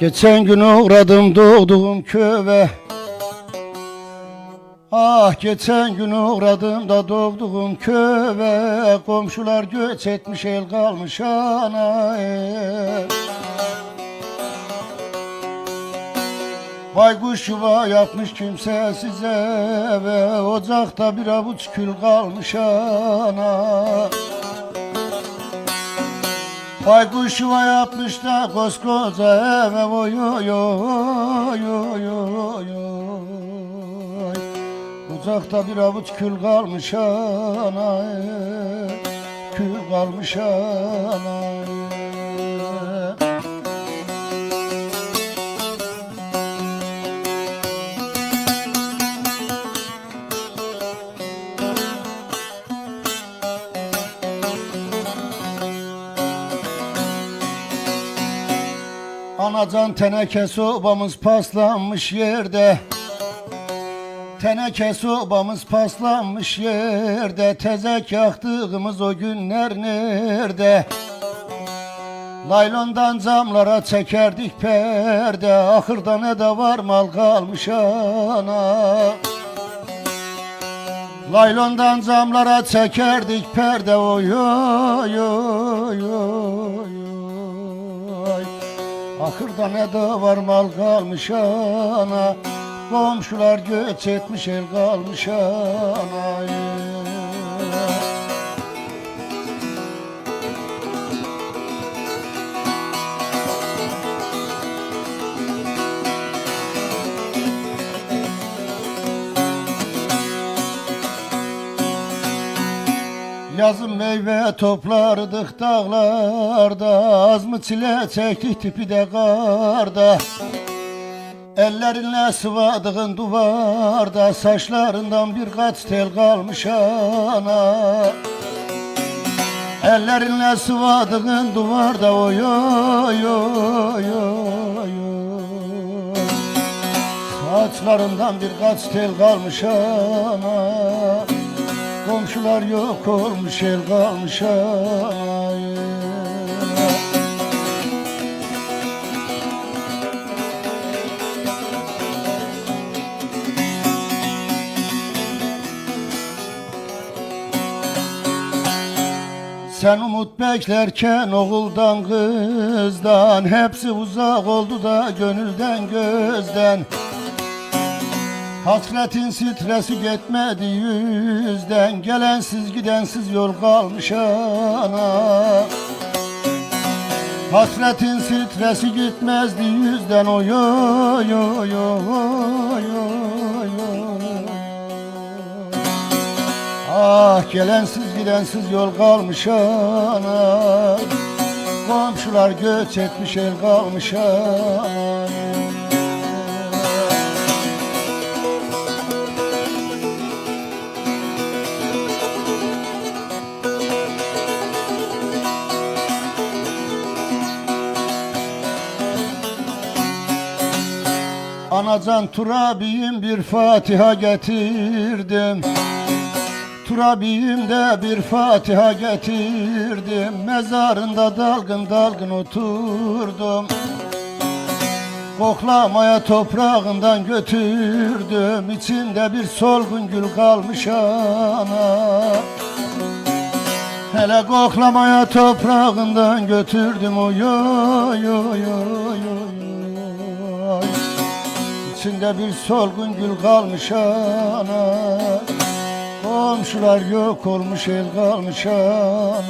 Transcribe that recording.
Geçen gün uğradım doğduğum köve. Ah geçen gün uğradım da doğduğum köve. Komşular göç etmiş el kalmış ana Baykuş yuva yapmış kimse size ve Ocakta bir avuç kül kalmış ana Baykuş yuva yapmış da koskoca eve oy oy oy oy oy oy Uzakta bir avuç kül kalmış ana Kül kalmış ana Anacan teneke sobamız paslanmış yerde. Teneke sobamız paslanmış yerde. Tezek yaktığımız o günler nerede? Laylondan camlara çekerdik perde. Ahırda ne de var mal kalmış ana. Laylondan camlara çekerdik perde. Oy oy oy Ahırda ne de var mal kalmış ana. Komşular göç etmiş el kalmış ana Yazın meyve toplardık dağlarda Az mı çile çektik tipi de karda. Ellerinle sıvadığın duvarda Saçlarından birkaç tel kalmış ana. Ellerinle sıvadığın duvarda Oy oy oy oy Saçlarından birkaç tel kalmış ana Komşular yok olmuş el kalmış. Sen umut beklerken oğuldan kızdan Hepsi uzak oldu da gönülden gözden Hasretin stresi gitmedi yüzden Gelensiz gidensiz yol kalmış ana. Hasretin stresi gitmezdi yüzden Oy oy oy oy oy. Ah gelensiz gidensiz yol kalmış ana. Komşular göç etmiş el kalmış ana Anacan Turabiyim bir Fatiha getirdim. Turabiyim de bir Fatiha getirdim. Mezarında dalgın dalgın oturdum. Koklamaya toprağından götürdüm. İçinde bir solgun gül kalmış ana. Hele koklamaya toprağından götürdüm. Oy oy oy oy oy İçinde bir solgun gül kalmış ana. Komşular yok olmuş el kalmış ana